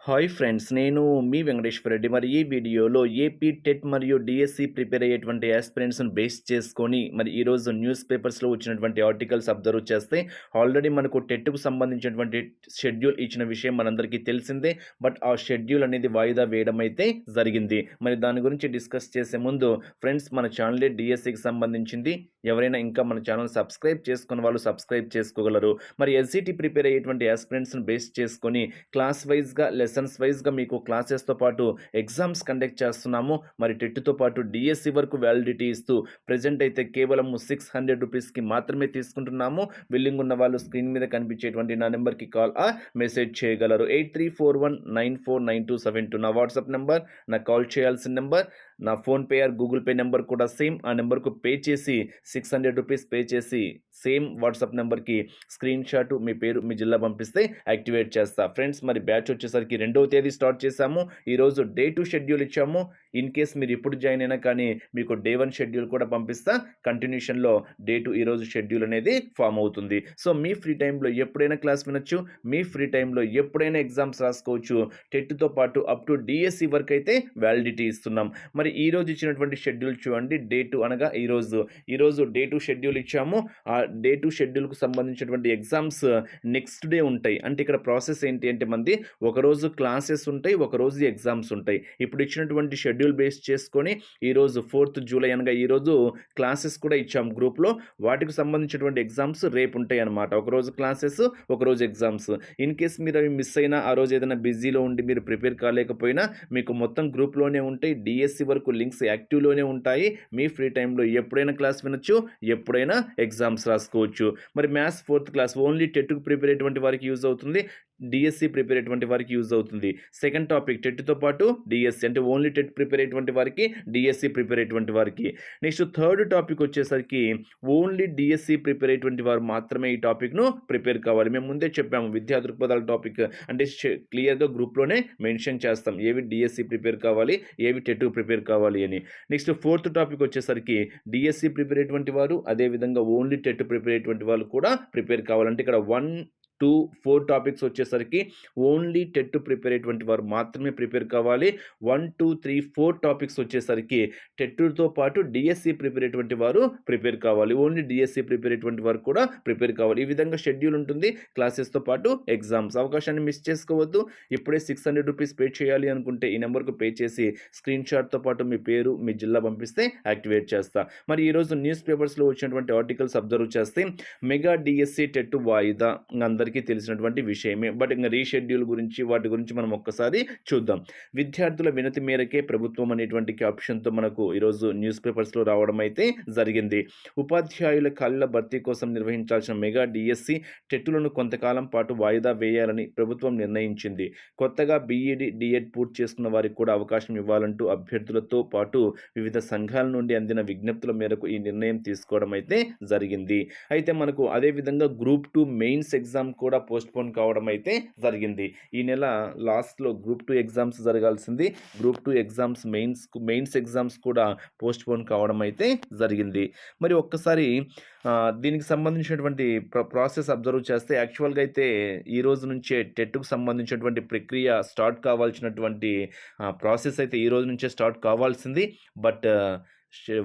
Hi friends నేను మీ వెంకటేశ్వర రెడ్డి. మరి ఈ వీడియోలో ఏపీ టెట్ మరియు డిఎస్సి ప్రిపేర్ అయ్యేటువంటి ఆస్పిరెంట్స్ను బేస్ చేసుకొని మరి ఈరోజు న్యూస్ పేపర్స్లో వచ్చినటువంటి ఆర్టికల్స్ అబ్జర్వ్ చేస్తే ఆల్రెడీ మనకు టెట్కు సంబంధించినటువంటి షెడ్యూల్ ఇచ్చిన విషయం మనందరికీ తెలిసిందే. బట్ ఆ షెడ్యూల్ అనేది వాయిదా వేయడం అయితే జరిగింది. మరి దాని గురించి డిస్కస్ చేసే ముందు ఫ్రెండ్స్ మన ఛానలే డిఎస్సికి సంబంధించింది. ఎవరైనా ఇంకా మన ఛానల్ సబ్స్క్రైబ్ చేసుకున్న వాళ్ళు సబ్స్క్రైబ్ చేసుకోగలరు. మరి ఎస్సిటి ప్రిపేర్ అయ్యేటువంటి ఆస్పిరెంట్స్ను బేస్ చేసుకొని క్లాస్ వైజ్గా లెసన్స్ వైజ్గా మీకు క్లాసెస్తో పాటు ఎగ్జామ్స్ కండక్ట్ చేస్తున్నాము. మరి టెట్తో పాటు డిఎస్సి వరకు వ్యాలిడిటీ ఇస్తూ ప్రజెంట్ అయితే కేవలం సిక్స్ హండ్రెడ్ రూపీస్కి మాత్రమే తీసుకుంటున్నాము. బిల్లింగ్ ఉన్న వాళ్ళు స్క్రీన్ మీద కనిపించేటువంటి నా నెంబర్కి కాల్ ఆ మెసేజ్ చేయగలరు. Eight three four one nine four nine two seven two నా వాట్సాప్ నెంబర్ నా కాల్ చేయాల్సిన నెంబర్ నా PhonePe or Google Pay number కూడా సేమ్ ఆ నెంబర్కు పే చేసి సిక్స్ హండ్రెడ్ రూపీస్ పే చేసి సేమ్ వాట్సాప్ నెంబర్కి స్క్రీన్ షాట్ మీ పేరు మీ జిల్లా పంపిస్తే యాక్టివేట్ చేస్తా. ఫ్రెండ్స్ మరి బ్యాచ్ వచ్చేసరికి రెండవ తేదీ స్టార్ట్ చేశాము. ఈరోజు డే టు షెడ్యూల్ ఇచ్చాము. ఇన్ కేస్ మీరు ఇప్పుడు జాయిన్ అయినా కానీ మీకు డే వన్ షెడ్యూల్ కూడా పంపిస్తా. కంటిన్యూషన్లో డే టు ఈరోజు షెడ్యూల్ అనేది ఫామ్ అవుతుంది. సో మీ ఫ్రీ టైంలో ఎప్పుడైనా క్లాస్ వినొచ్చు. మీ ఫ్రీ టైంలో ఎప్పుడైనా ఎగ్జామ్స్ రాసుకోవచ్చు. టెట్తో పాటు అప్ టు డిఎస్సి వరకు అయితే వ్యాలిడిటీ ఇస్తున్నాం. మరి ఈ రోజు ఇచ్చినటువంటి షెడ్యూల్ చూడండి. డే టు అనగా ఈరోజు ఈరోజు డే టు షెడ్యూల్ ఇచ్చాము. ఆ డే టు షెడ్యూల్కు సంబంధించినటువంటి ఎగ్జామ్స్ నెక్స్ట్ డే ఉంటాయి. అంటే ఇక్కడ ప్రాసెస్ ఏంటి అంటే మంది ఒకరోజు క్లాసెస్ ఉంటాయి ఒకరోజు ఎగ్జామ్స్ ఉంటాయి. ఇప్పుడు ఇచ్చినటువంటి షెడ్యూల్ బేస్ చేసుకొని ఈరోజు ఫోర్త్ జూలై అనగా ఈరోజు క్లాసెస్ కూడా ఇచ్చాము గ్రూప్లో వాటికి సంబంధించినటువంటి ఎగ్జామ్స్ రేపు ఉంటాయి అనమాట ఒకరోజు క్లాసెస్ ఒకరోజు ఎగ్జామ్స్. ఇన్ కేస్ మీరు అవి మిస్ అయినా ఆ రోజు ఏదైనా బిజీలో ఉండి మీరు ప్రిపేర్ కాలేకపోయినా మీకు మొత్తం గ్రూప్లోనే ఉంటాయి. డిఎస్సి వరకు లింక్స్ యాక్టివ్లోనే ఉంటాయి. మీ ఫ్రీ టైంలో ఎప్పుడైనా క్లాస్ వినొచ్చు ఎప్పుడైనా ఎగ్జామ్స్ రాసుకోవచ్చు. మరి మ్యాథ్స్ ఫోర్త్ క్లాస్ ఓన్లీ టెట్కు ప్రిపేర్ అయ్యేటువంటి వారికి యూజ్ అవుతుంది. డిఎస్సి ప్రిపేర్ అయ్యేటువంటి వారికి యూజ్ అవుతుంది. సెకండ్ టాపిక్ టెట్తో పాటు డిఎస్సి అంటే ఓన్లీ టెట్ ప్రిపేర్ అయ్యేటువంటి వారికి డిఎస్సి ప్రిపేర్ అయ్యేటువంటి వారికి. నెక్స్ట్ థర్డ్ టాపిక్ వచ్చేసరికి ఓన్లీ డిఎస్సి ప్రిపేర్ అయ్యేటువంటి వారు మాత్రమే ఈ టాపిక్ను ప్రిపేర్ కావాలి. మేము ముందే చెప్పాము విద్యా దృక్పథాల టాపిక్. అంటే క్లియర్గా గ్రూప్లోనే మెన్షన్ చేస్తాం ఏవి డిఎస్సి ప్రిపేర్ కావాలి ఏవి టెట్ ప్రిపేర్ కావాలి అని. నెక్స్ట్ ఫోర్త్ టాపిక్ వచ్చేసరికి డిఎస్సి ప్రిపేర్ అయ్యేటువంటి వారు అదేవిధంగా ఓన్లీ టెట్ ప్రిపేర్ అయ్యేటువంటి వాళ్ళు కూడా ప్రిపేర్ కావాలంటే ఇక్కడ వన్ టూ ఫోర్ టాపిక్స్ వచ్చేసరికి ఓన్లీ టెట్ ప్రిపేర్ అయ్యేటువంటి వారు మాత్రమే ప్రిపేర్ కావాలి. One two three four topics వచ్చేసరికి టెట్తో పాటు డిఎస్సి ప్రిపేర్ అయ్యేటువంటి వారు ప్రిపేర్ కావాలి. ఓన్లీ డిఎస్సి ప్రిపేర్ అయ్యేటువంటి వారు కూడా ప్రిపేర్ కావాలి. ఈ విధంగా షెడ్యూల్ ఉంటుంది. క్లాసెస్తో పాటు ఎగ్జామ్స్ అవకాశాన్ని మిస్ చేసుకోవద్దు. ఇప్పుడే సిక్స్ హండ్రెడ్ రూపీస్ పే చేయాలి అనుకుంటే ఈ నెంబర్కు పే చేసి స్క్రీన్ షాట్తో పాటు మీ పేరు మీ జిల్లా పంపిస్తే యాక్టివేట్ చేస్తా. మరి ఈరోజు న్యూస్ పేపర్స్లో వచ్చినటువంటి ఆర్టికల్స్ అబ్జర్వ్ చేస్తే మెగా డిఎస్సి టెట్ వాయిదా. అందరికీ తెలిసినటువంటి విషయమే. బట్ ఇంకా రీషెడ్యూల్ గురించి వాటి గురించి మనం ఒక్కసారి చూద్దాం. విద్యార్థుల వినతి మేరకే ప్రభుత్వం అనేటువంటి క్యాప్షన్తో మనకు ఈరోజు న్యూస్ పేపర్స్లో రావడం అయితే జరిగింది. ఉపాధ్యాయుల కళ్ళ భర్తీ కోసం నిర్వహించాల్సిన మెగా డిఎస్సి టెట్టులను కొంతకాలం పాటు వాయిదా వేయాలని ప్రభుత్వం నిర్ణయించింది. కొత్తగా బీఈడి డిఎడ్ పూర్తి చేసుకున్న వారికి కూడా అవకాశం ఇవ్వాలంటూ అభ్యర్థులతో పాటు వివిధ సంఘాల నుండి అందిన విజ్ఞప్తుల మేరకు ఈ నిర్ణయం తీసుకోవడం అయితే జరిగింది. అయితే మనకు అదేవిధంగా గ్రూప్ టూ మెయిన్స్ ఎగ్జామ్ కూడా పోస్ట్పోన్ కావడం అయితే జరిగింది. ఈ నెల లాస్ట్లో గ్రూప్ టూ ఎగ్జామ్స్ జరగాల్సింది. Group two exams mains mains exams కూడా పోస్ట్పోన్ కావడం అయితే జరిగింది. మరి ఒక్కసారి దీనికి సంబంధించినటువంటి ప్ర ప్రాసెస్ అబ్జర్వ్ చేస్తే యాక్చువల్గా అయితే ఈ రోజు నుంచే టెట్కు సంబంధించినటువంటి ప్రక్రియ స్టార్ట్ కావాల్సినటువంటి ప్రాసెస్ అయితే ఈ రోజు నుంచే స్టార్ట్ కావాల్సింది. బట్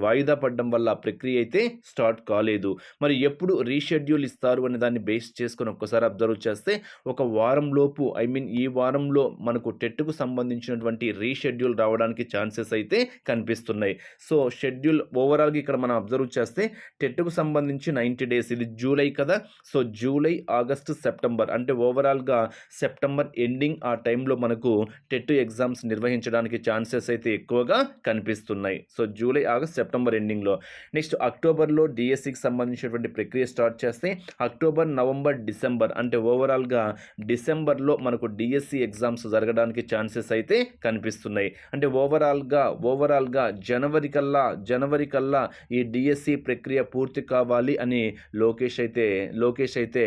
వాయిదా పడడం వల్ల ఆ ప్రక్రియ అయితే స్టార్ట్ కాలేదు. మరి ఎప్పుడు రీషెడ్యూల్ ఇస్తారు అనే దాన్ని బేస్ చేసుకొని ఒక్కసారి అబ్జర్వ్ చేస్తే ఒక వారం లోపు ఐ మీన్ ఈ వారంలో మనకు టెట్కు సంబంధించినటువంటి రీషెడ్యూల్ రావడానికి ఛాన్సెస్ అయితే కనిపిస్తున్నాయి. సో షెడ్యూల్ ఓవరాల్గా ఇక్కడ మనం అబ్జర్వ్ చేస్తే టెట్కు సంబంధించి నైంటీ డేస్ ఇది జూలై కదా! సో జూలై ఆగస్టు సెప్టెంబర్ అంటే ఓవరాల్గా సెప్టెంబర్ ఎండింగ్ ఆ టైంలో మనకు టెట్ ఎగ్జామ్స్ నిర్వహించడానికి ఛాన్సెస్ అయితే ఎక్కువగా కనిపిస్తున్నాయి. సో జూలై ఆగస్ట్ సెప్టెంబర్ ఎండింగ్లో. నెక్స్ట్ అక్టోబర్లో డిఎస్సికి సంబంధించినటువంటి ప్రక్రియ స్టార్ట్ చేస్తే అక్టోబర్ నవంబర్ డిసెంబర్ అంటే ఓవరాల్గా డిసెంబర్లో మనకు డిఎస్సి ఎగ్జామ్స్ జరగడానికి ఛాన్సెస్ అయితే కనిపిస్తున్నాయి. అంటే ఓవరాల్గా ఓవరాల్గా జనవరి కల్లా జనవరి కల్లా ఈ డిఎస్సి ప్రక్రియ పూర్తి కావాలి అని లోకేష్ అయితే లోకేష్ అయితే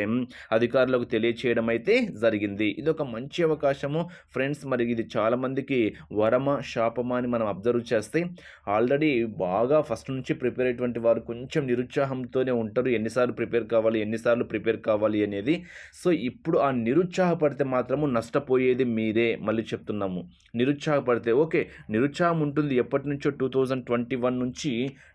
అధికారులకు తెలియచేయడం అయితే జరిగింది. ఇది ఒక మంచి అవకాశము. ఫ్రెండ్స్ మరి ఇది చాలామందికి వరమ శాపమా అని మనం అబ్జర్వ్ చేస్తే ఆల్రెడీ బాగా ఫస్ట్ నుంచి ప్రిపేర్ అయ్యేటువంటి వారు కొంచెం నిరుత్సాహంతోనే ఉంటారు. ఎన్నిసార్లు ప్రిపేర్ కావాలి ఎన్నిసార్లు ప్రిపేర్ కావాలి అనేది. సో ఇప్పుడు ఆ నిరుత్సాహపడితే మాత్రము నష్టపోయేది మీరే మళ్ళీ చెప్తున్నాము. నిరుత్సాహపడితే ఓకే నిరుత్సాహం ఉంటుంది. ఎప్పటి నుంచో టూ థౌజండ్ ట్వంటీ వన్ నుంచి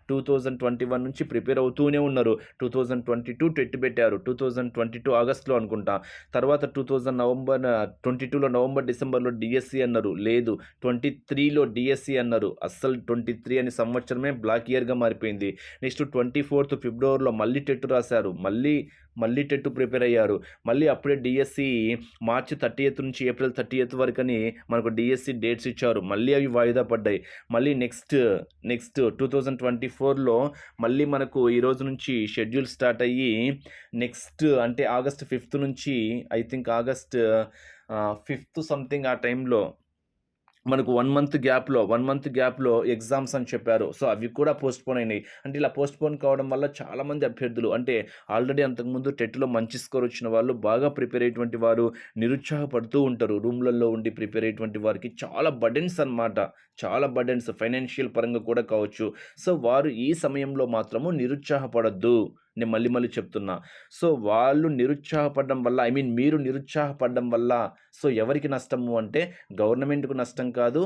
టూ థౌజండ్ ట్వంటీ వన్ నుంచి ప్రిపేర్ అవుతూనే ఉన్నారు. Two thousand twenty two TET పెట్టారు. టూ థౌజండ్ ట్వంటీ టూ ఆగస్ట్లో అనుకుంటా. తర్వాత టూ థౌజండ్ నవంబర్ ట్వంటీ టూలో నవంబర్ డిసెంబర్లో డిఎస్సి అన్నారు. లేదు ట్వంటీ త్రీలో డిఎస్సి అన్నారు. అస్సలు ట్వంటీ త్రీ అనే సంవత్సరమే బ్లాక్ ఇయర్గా మారిపోయింది. నెక్స్ట్ ట్వంటీ ఫోర్త్ ఫిబ్రవరిలో మళ్ళీ టెట్ రాశారు. మళ్ళీ మళ్ళీ టెట్ ప్రిపేర్ అయ్యారు. మళ్ళీ అప్పుడే డిఎస్సి మార్చి థర్టీ ఎయిత్ నుంచి ఏప్రిల్ థర్టీ ఎయిత్ వరకు అని మనకు డిఎస్సి డేట్స్ ఇచ్చారు. మళ్ళీ అవి వాయిదా పడ్డాయి. మళ్ళీ next next two thousand twenty ఫోర్లో మళ్ళీ మనకు ఈ రోజు నుంచి షెడ్యూల్ స్టార్ట్ అయ్యి నెక్స్ట్ అంటే ఆగస్ట్ ఫిఫ్త్ నుంచి I think August fifth something ఆ టైంలో మనకు వన్ మంత్ గ్యాప్లో వన్ మంత్ గ్యాప్లో ఎగ్జామ్స్ అని చెప్పారు. సో అవి కూడా పోస్ట్పోన్ అయినాయి. అంటే ఇలా పోస్ట్పోన్ కావడం వల్ల చాలామంది అభ్యర్థులు అంటే ఆల్రెడీ అంతకుముందు టెట్లో మంచి స్కోర్ వచ్చిన వాళ్ళు బాగా ప్రిపేర్ అయ్యేటువంటి వారు నిరుత్సాహపడుతూ ఉంటారు. రూమ్లలో ఉండి ప్రిపేర్ అయ్యేటువంటి వారికి చాలా బర్డెన్స్ అన్నమాట. చాలా బర్డెన్స్ ఫైనాన్షియల్ పరంగా కూడా కావచ్చు. సో వారు ఈ సమయంలో మాత్రము నిరుత్సాహపడద్దు. నేను మళ్ళీ మళ్ళీ చెప్తున్నా. సో వాళ్ళు నిరుత్సాహపడడం వల్ల ఐ మీన్ మీరు నిరుత్సాహపడడం వల్ల సో ఎవరికి నష్టము అంటే గవర్నమెంట్కు నష్టం కాదు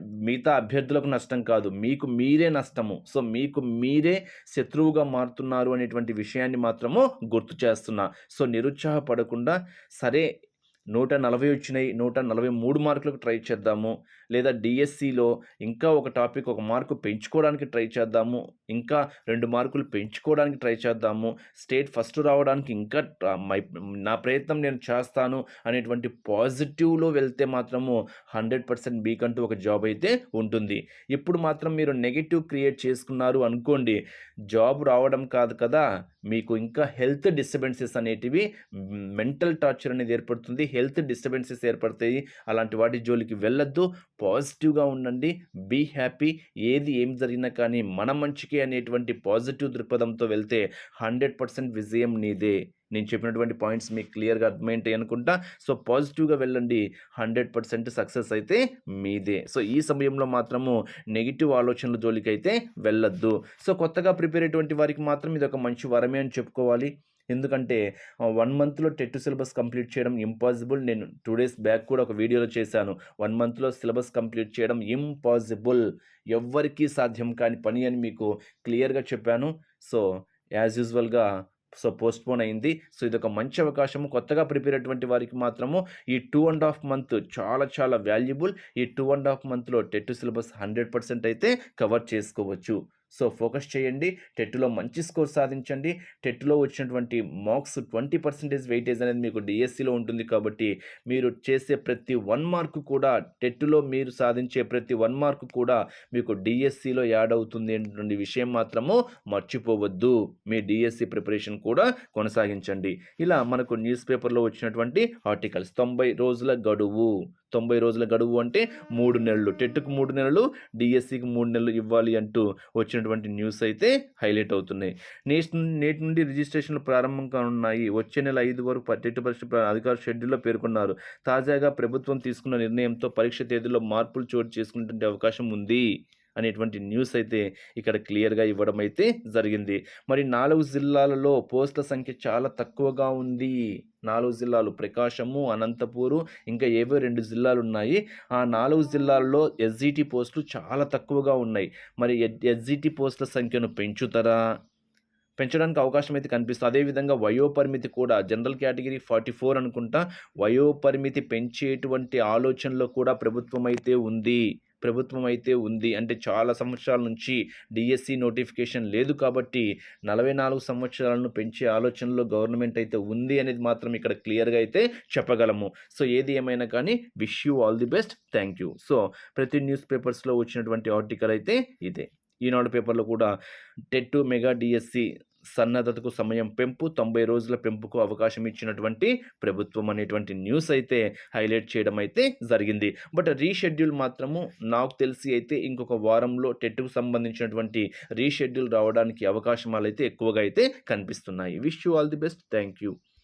మిగతా అభ్యర్థులకు నష్టం కాదు. మీకు మీరే నష్టము. సో మీకు మీరే శత్రువుగా మారుతున్నారు అనేటువంటి విషయాన్ని మాత్రము గుర్తు చేస్తున్నా. సో నిరుత్సాహపడకుండా సరే నూట నలభై వచ్చినాయి నూట నలభై మూడు మార్కులకు ట్రై చేద్దాము. లేదా డిఎస్సిలో ఇంకా ఒక టాపిక్ ఒక మార్కు పెంచుకోవడానికి ట్రై చేద్దాము. ఇంకా రెండు మార్కులు పెంచుకోవడానికి ట్రై చేద్దాము. స్టేట్ ఫస్ట్ రావడానికి ఇంకా మై- నా ప్రయత్నం నేను చేస్తాను అనేటువంటి పాజిటివ్లో వెళ్తే మాత్రము హండ్రెడ్ పర్సెంట్ మీకంటూ ఒక జాబ్ అయితే ఉంటుంది. ఇప్పుడు మాత్రం మీరు నెగిటివ్ క్రియేట్ చేసుకున్నారు అనుకోండి జాబ్ రావడం కాదు కదా మీకు ఇంకా హెల్త్ డిస్టర్బెన్సెస్ అనేటివి మెంటల్ టార్చర్ అనేది ఏర్పడుతుంది హెల్త్ డిస్టర్బెన్సెస్ ఏర్పడతాయి. అలాంటి వాటి జోలికి వెళ్ళొద్దు. పాజిటివ్గా ఉండండి. Be happy. ఏది ఏం జరిగినా కానీ మన మంచికే అనేటువంటి పాజిటివ్ దృక్పథంతో వెళ్తే హండ్రెడ్ పర్సెంట్ విజయం నీదే. నేను చెప్పినటువంటి పాయింట్స్ మీకు క్లియర్గా అర్థమైంటాయి అనుకుంటా. సో పాజిటివ్గా వెళ్ళండి. హండ్రెడ్ పర్సెంట్ సక్సెస్ అయితే మీదే. సో ఈ సమయంలో మాత్రము నెగిటివ్ ఆలోచనల జోలికి అయితే వెళ్ళొద్దు. సో కొత్తగా ప్రిపేర్ అయ్యేటువంటి వారికి మాత్రం ఇది ఒక మంచి వరమే అని చెప్పుకోవాలి. ఎందుకంటే వన్ మంత్లో టెట్ సిలబస్ కంప్లీట్ చేయడం ఇంపాసిబుల్. నేను టూ డేస్ బ్యాక్ కూడా ఒక వీడియోలో చేశాను. వన్ మంత్లో సిలబస్ కంప్లీట్ చేయడం ఇంపాసిబుల్. ఎవ్వరికీ సాధ్యం కాని పని అని మీకు క్లియర్గా చెప్పాను. సో యాజ్ యూజువల్గా సో పోస్ట్పోన్ అయింది. సో ఇది ఒక మంచి అవకాశము. కొత్తగా ప్రిపేర్ అయినటువంటి వారికి మాత్రము ఈ టూ అండ్ హాఫ్ మంత్ చాలా చాలా వాల్యుబుల్. ఈ టూ అండ్ హాఫ్ మంత్లో టెట్ సిలబస్ హండ్రెడ్ పర్సెంట్ అయితే కవర్ చేసుకోవచ్చు. సో ఫోకస్ చేయండి. టెట్లో మంచి స్కోర్ సాధించండి. టెట్లో వచ్చినటువంటి మార్క్స్ ట్వంటీ పర్సెంటేజ్ వెయిటేజ్ అనేది మీకు డిఎస్సిలో ఉంటుంది కాబట్టి మీరు చేసే ప్రతి వన్ మార్క్ కూడా టెట్లో మీరు సాధించే ప్రతి వన్ మార్క్ కూడా మీకు డిఎస్సిలో యాడ్ అవుతుంది అనేటువంటి విషయం మాత్రము మర్చిపోవద్దు. మీ డిఎస్సి ప్రిపరేషన్ కూడా కొనసాగించండి. ఇలా మనకు న్యూస్ పేపర్లో వచ్చినటువంటి ఆర్టికల్స్ తొంభై రోజుల గడువు. తొంభై రోజుల గడువు అంటే మూడు నెలలు. టెట్కు మూడు నెలలు డిఎస్సికి మూడు నెలలు ఇవ్వాలి అంటూ వచ్చిన వచ్చినటువంటి న్యూస్ అయితే హైలైట్ అవుతున్నాయి. నేటి నేటి నుండి రిజిస్ట్రేషన్లు ప్రారంభం కానున్నాయి. వచ్చే నెల ఐదు వరకు ప- టెట్ పరీక్ష అధికారులు షెడ్యూల్లో పేర్కొన్నారు. తాజాగా ప్రభుత్వం తీసుకున్న నిర్ణయంతో పరీక్ష తేదీలో మార్పులు చోటు చేసుకునే అవకాశం ఉంది. అనేటువంటి న్యూస్ అయితే ఇక్కడ క్లియర్గా ఇవ్వడం అయితే జరిగింది. మరి నాలుగు జిల్లాలలో పోస్టుల సంఖ్య చాలా తక్కువగా ఉంది. నాలుగు జిల్లాలు ప్రకాశము అనంతపూరు ఇంకా ఏవో రెండు జిల్లాలు ఉన్నాయి ఆ నాలుగు జిల్లాల్లో ఎస్జిటి పోస్టులు చాలా తక్కువగా ఉన్నాయి. మరి ఎస్జిటి పోస్టుల సంఖ్యను పెంచుతారా? పెంచడానికి అవకాశం అయితే కనిపిస్తుంది. అదేవిధంగా వయోపరిమితి కూడా జనరల్ కేటగిరీ ఫార్టీ ఫోర్ అనుకుంటా వయోపరిమితి పెంచేటువంటి ఆలోచనలో కూడా ప్రభుత్వం అయితే ఉంది. ప్రభుత్వం అయితే ఉంది. అంటే చాలా సంవత్సరాల నుంచి డిఎస్సి నోటిఫికేషన్ లేదు కాబట్టి నలభై నాలుగు సంవత్సరాలను పెంచే ఆలోచనలో గవర్నమెంట్ అయితే ఉంది అనేది మాత్రం ఇక్కడ క్లియర్గా అయితే చెప్పగలము. సో ఏది ఏమైనా కానీ wish you all the best. Thank you. So ప్రతి న్యూస్ పేపర్స్లో వచ్చినటువంటి ఆర్టికల్ అయితే ఇదే. ఈనాడు పేపర్లో కూడా టెట్ మెగా డిఎస్సి సన్నద్ధతకు సమయం పెంపు తొంభై రోజుల పెంపుకు అవకాశం ఇచ్చినటువంటి ప్రభుత్వం అనేటువంటి న్యూస్ అయితే హైలైట్ చేయడం అయితే జరిగింది. బట్ రీషెడ్యూల్ మాత్రము నాకు తెలిసి అయితే ఇంకొక వారంలో టెట్కు సంబంధించినటువంటి రీషెడ్యూల్ రావడానికి అవకాశాలు అయితే ఎక్కువగా అయితే కనిపిస్తున్నాయి. Wish you all the best thank you